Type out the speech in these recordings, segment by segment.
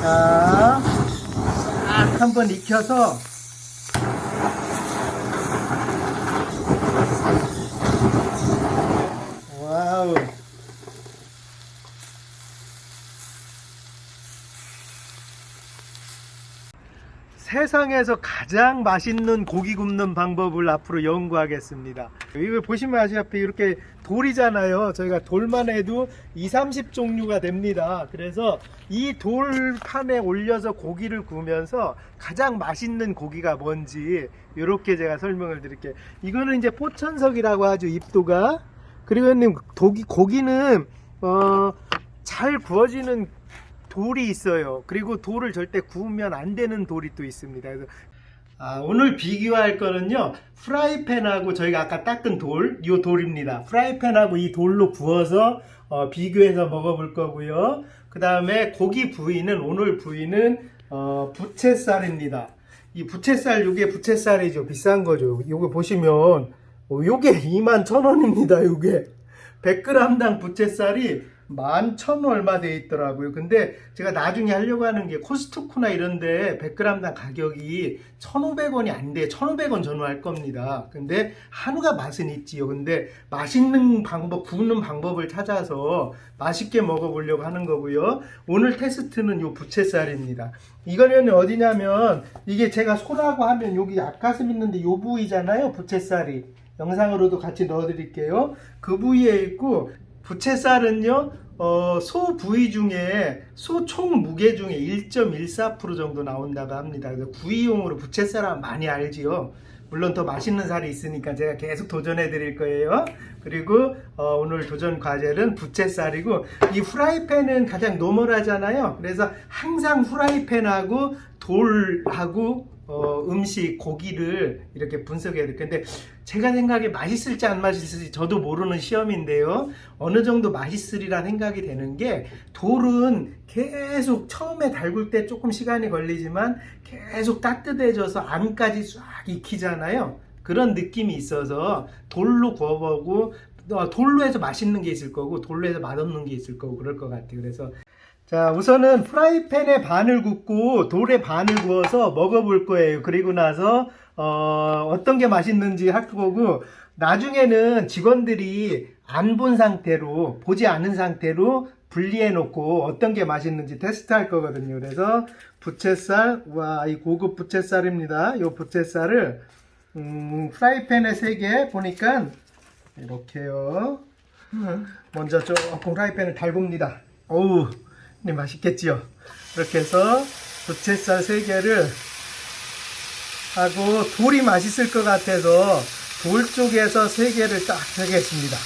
자, 싹 한번 익혀서 와우. 세상에서 가장 맛있는 고기 굽는 방법을 앞으로 연구하겠습니다. 이거 보시면 아시다시피 이렇게 돌이잖아요. 저희가 돌만 해도 2, 30 종류가 됩니다. 그래서 이 돌판에 올려서 고기를 구우면서 가장 맛있는 고기가 뭔지 이렇게 제가 설명을 드릴게요. 이거는 이제 포천석이라고 하죠. 입도가. 그리고 형님 고기, 고기는 어, 잘 구워지는 돌이 있어요. 그리고 돌을 절대 구우면 안 되는 돌이 또 있습니다. 그래서 아, 오늘 비교할 거는요. 프라이팬하고 저희가 아까 닦은 돌, 이 돌입니다. 프라이팬하고 이 돌로 구워서 어, 비교해서 먹어볼 거고요. 그 다음에 고기 부위는 오늘 부위는 어, 부채살입니다. 이 부채살 요게 부채살이죠. 비싼 거죠. 요거 보시면 어, 요게 2만 천 원입니다. 요게 100g당 부채살이 만천 얼마 돼 있더라고요. 근데 제가 나중에 하려고 하는 게 코스트코나 이런데 100g당 가격이 1,500원이 안 돼. 1,500원 전후할 겁니다. 근데 한우가 맛은 있지요. 근데 맛있는 방법, 구우는 방법을 찾아서 맛있게 먹어보려고 하는 거고요. 오늘 테스트는 요 부채살입니다. 이거는 어디냐면 이게 제가 소라고 하면 여기 앞가슴 있는데 요 부위잖아요. 부채살이. 영상으로도 같이 넣어드릴게요. 그 부위에 있고 부채살은요, 어, 소 부위 중에 소 총 무게 중에 1.14% 정도 나온다고 합니다. 그래서 구이용으로 부채살은 많이 알지요. 물론 더 맛있는 살이 있으니까 제가 계속 도전해 드릴 거예요. 그리고 어, 오늘 도전 과제는 부채살이고 이 후라이팬은 가장 노멀하잖아요. 그래서 항상 후라이팬하고 돌하고 어, 음식 고기를 이렇게 분석해야 될 텐데 제가 생각에 맛있을지 안 맛있을지 저도 모르는 시험인데요. 어느 정도 맛있으리란 생각이 되는 게 돌은 계속 처음에 달굴 때 조금 시간이 걸리지만 계속 따뜻해져서 안까지 싹 익히잖아요. 그런 느낌이 있어서 돌로 구워보고 어, 돌로 해서 맛있는 게 있을 거고 돌로 해서 맛없는 게 있을 거고 그럴 것 같아요. 그래서 자, 우선은 프라이팬에 반을 굽고 돌에 반을 구워서 먹어볼 거예요. 그리고 나서 어, 어떤 게 맛있는지 할 거고 나중에는 직원들이 안 본 상태로 보지 않은 상태로 분리해 놓고 어떤 게 맛있는지 테스트 할 거거든요. 그래서 부채살, 와, 이 고급 부채살입니다. 이 부채살을 음, 프라이팬에 3개 보니까 이렇게요. 먼저 조금 프라이팬을 달굽니다. 어우, 네, 맛있겠지요? 이렇게 해서 부채살 3개를 하고 돌이 맛있을 것 같아서 돌 쪽에서 3개를 딱 하겠습니다.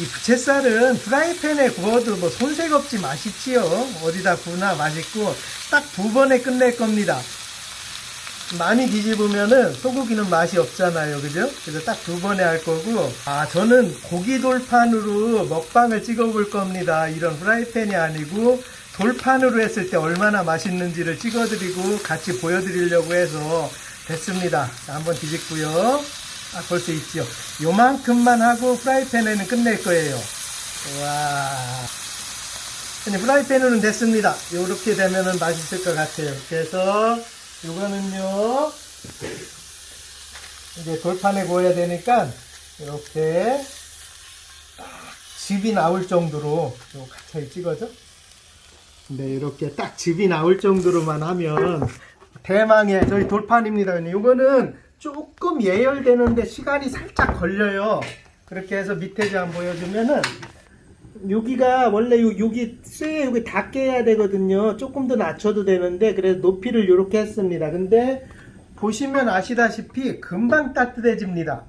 이 부채살은 프라이팬에 구워도 뭐 손색 없이 맛있지요. 어디다 구나 맛있고 딱 두 번에 끝낼 겁니다. 많이 뒤집으면은 소고기는 맛이 없잖아요. 그죠? 그래서 딱 두 번에 할 거고, 아, 저는 고기 돌판으로 먹방을 찍어 볼 겁니다. 이런 프라이팬이 아니고, 돌판으로 했을 때 얼마나 맛있는지를 찍어 드리고 같이 보여드리려고 해서 됐습니다. 자, 한번 뒤집고요. 아, 볼수 있죠? 요만큼만 하고 프라이팬에는 끝낼 거예요. 와. 프라이팬으로는 됐습니다. 요렇게 되면은 맛있을 것 같아요. 그래서, 요거는요, 이제 돌판에 구워야 되니까, 이렇게, 딱, 즙이 나올 정도로, 요 가차이 찍어줘? 네, 이렇게 딱 즙이 나올 정도로만 하면, 대망의 저희 돌판입니다. 요거는 조금 예열되는데 시간이 살짝 걸려요. 그렇게 해서 밑에 좀 보여주면은, 여기가 원래 요, 여기 쇠 여기 다 깨야 되거든요. 조금 더 낮춰도 되는데 그래서 높이를 이렇게 했습니다. 근데 보시면 아시다시피 금방 따뜻해집니다.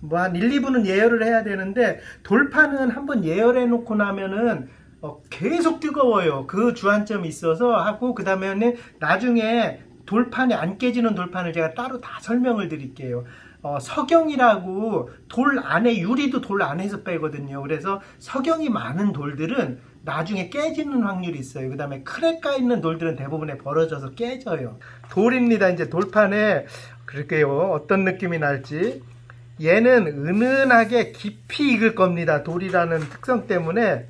뭐 한 1, 2분은 예열을 해야 되는데 돌판은 한번 예열해 놓고 나면은 어, 계속 뜨거워요. 그 주안점이 있어서 하고 그 다음에 나중에 돌판이 안 깨지는 돌판을 제가 따로 다 설명을 드릴게요. 어, 석영이라고 돌 안에 유리도 돌 안에서 빼거든요. 그래서 석영이 많은 돌들은 나중에 깨지는 확률이 있어요. 그 다음에 크랙 가 있는 돌들은 대부분에 벌어져서 깨져요. 돌입니다. 이제 돌판에 그럴게요. 어떤 느낌이 날지. 얘는 은은하게 깊이 익을 겁니다. 돌이라는 특성 때문에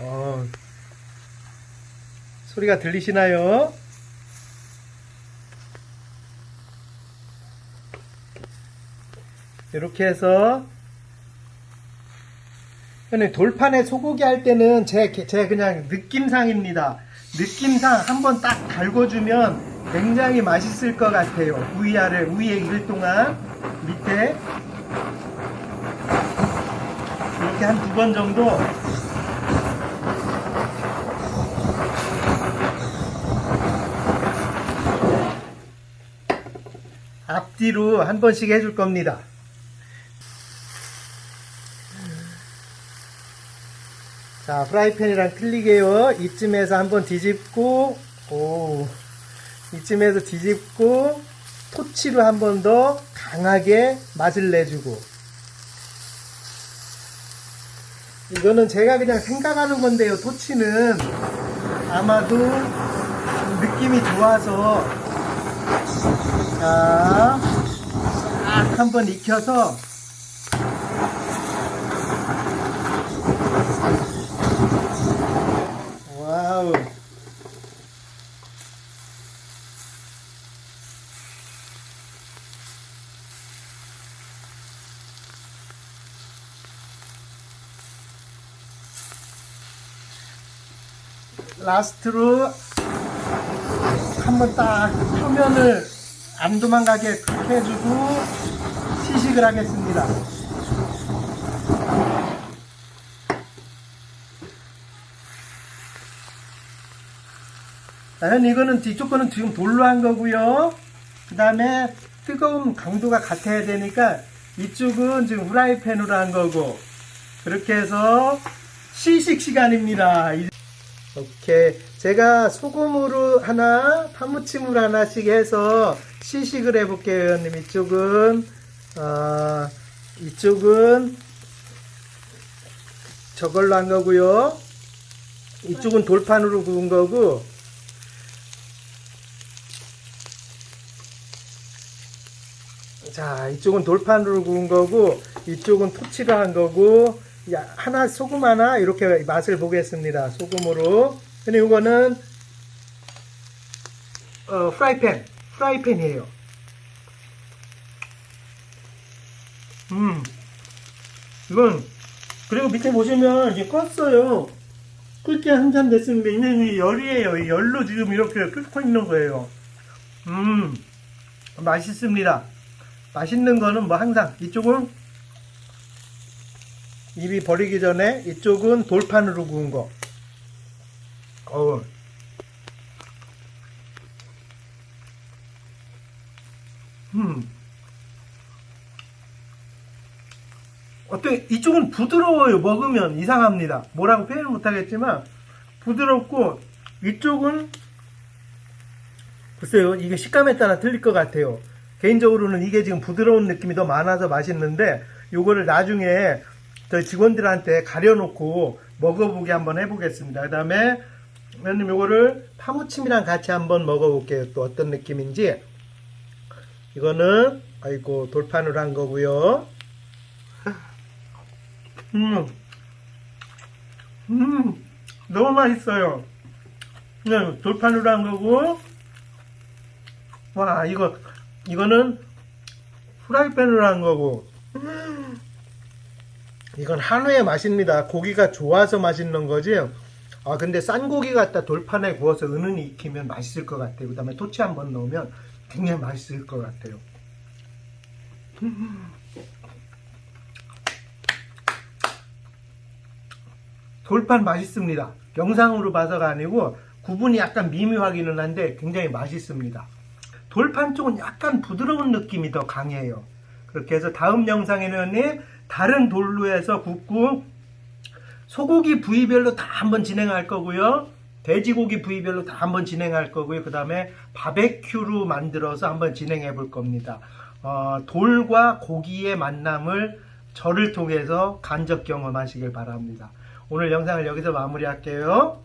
어, 소리가 들리시나요? 이렇게 해서 돌판에 소고기 할 때는 제, 제 그냥 느낌상입니다. 느낌상 한번 딱 달궈주면 굉장히 맛있을 것 같아요. 위아래 위에 익을 동안 밑에 이렇게 한 두 번 정도 앞뒤로 한 번씩 해줄 겁니다. 자, 프라이팬이랑 틀리게요. 이쯤에서 한번 뒤집고, 오, 이쯤에서 뒤집고, 토치로 한 번 더 강하게 맛을 내주고. 이거는 제가 그냥 생각하는 건데요. 토치는 아마도 느낌이 좋아서, 자, 딱한번 익혀서, 와우. 라스트로 한번 딱 표면을 안 도망가게 그렇게 해주고 시식을 하겠습니다. 자, 현 이거는 뒤쪽 거는 지금 돌로 한 거고요. 그 다음에 뜨거운 강도가 같아야 되니까 이쪽은 지금 후라이팬으로 한 거고 그렇게 해서 시식 시간입니다. 이- 오케이. 제가 소금으로 하나, 파무침으로 하나씩 해서 시식을 해볼게요, 형님. 이쪽은, 어, 이쪽은 저걸로 한 거고요. 이쪽은 돌판으로 구운 거고, 자, 이쪽은 돌판으로 구운 거고, 이쪽은 토치로 한 거고, 야, 하나, 소금 하나, 이렇게 맛을 보겠습니다. 소금으로. 근데 이거는, 어, 프라이팬. 프라이팬이에요. 음. 이건, 그리고 밑에 보시면 이제 껐어요. 끓게 한참 됐습니다. 이게 열이에요. 이 열로 지금 이렇게 끓고 있는 거예요. 음, 맛있습니다. 맛있는 거는 뭐 항상 이쪽은 입이 버리기 전에 이쪽은 돌판으로 구운 거. 어우. 음. 어때? 이쪽은 부드러워요. 먹으면 이상합니다. 뭐라고 표현을 못하겠지만 부드럽고 이쪽은 글쎄요. 이게 식감에 따라 틀릴 것 같아요. 개인적으로는 이게 지금 부드러운 느낌이 더 많아서 맛있는데 요거를 나중에 저희 직원들한테 가려놓고 먹어보게 한번 해보겠습니다. 그 다음에 회원님 요거를 파무침이랑 같이 한번 먹어볼게요. 또 어떤 느낌인지. 이거는 아이고 돌판으로 한 거고요. 음, 음, 너무 맛있어요. 그냥 돌판으로 한 거고. 와 이거 이거는 프라이팬으로 한 거고 이건 한우의 맛입니다. 고기가 좋아서 맛있는 거지. 아 근데 싼 고기 갖다 돌판에 구워서 은은히 익히면 맛있을 것 같아요. 그다음에 토치 한번 넣으면 굉장히 맛있을 것 같아요. 돌판 맛있습니다. 영상으로 봐서가 아니고 구분이 약간 미묘하기는 한데 굉장히 맛있습니다. 돌판 쪽은 약간 부드러운 느낌이 더 강해요. 그렇게 해서 다음 영상에는 다른 돌로 해서 굽고 소고기 부위별로 다 한번 진행할 거고요. 돼지고기 부위별로 다 한번 진행할 거고요. 그 다음에 바베큐로 만들어서 한번 진행해 볼 겁니다. 어, 돌과 고기의 만남을 저를 통해서 간접 경험하시길 바랍니다. 오늘 영상을 여기서 마무리할게요.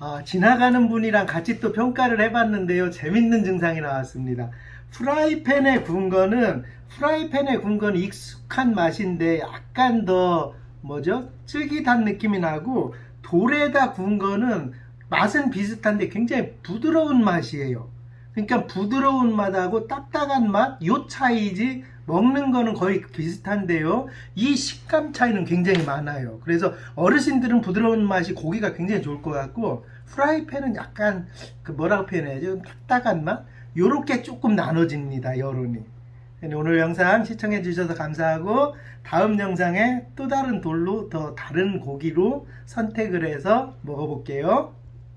아, 지나가는 분이랑 같이 또 평가를 해봤는데요. 재밌는 증상이 나왔습니다. 프라이팬에 구운 거는 프라이팬에 구운 거는 익숙한 맛인데 약간 더 뭐죠? 쫄깃한 느낌이 나고 돌에다 구운 거는 맛은 비슷한데 굉장히 부드러운 맛이에요. 그러니까 부드러운 맛하고 딱딱한 맛, 요 차이지 먹는 거는 거의 비슷한데요. 이 식감 차이는 굉장히 많아요. 그래서 어르신들은 부드러운 맛이 고기가 굉장히 좋을 것 같고 프라이팬은 약간 그 뭐라고 표현해야죠? 딱딱한 맛? 요렇게 조금 나눠집니다. 여론이. 네, 오늘 영상 시청해 주셔서 감사하고 다음 영상에 또 다른 돌로 더 다른 고기로 선택을 해서 먹어볼게요.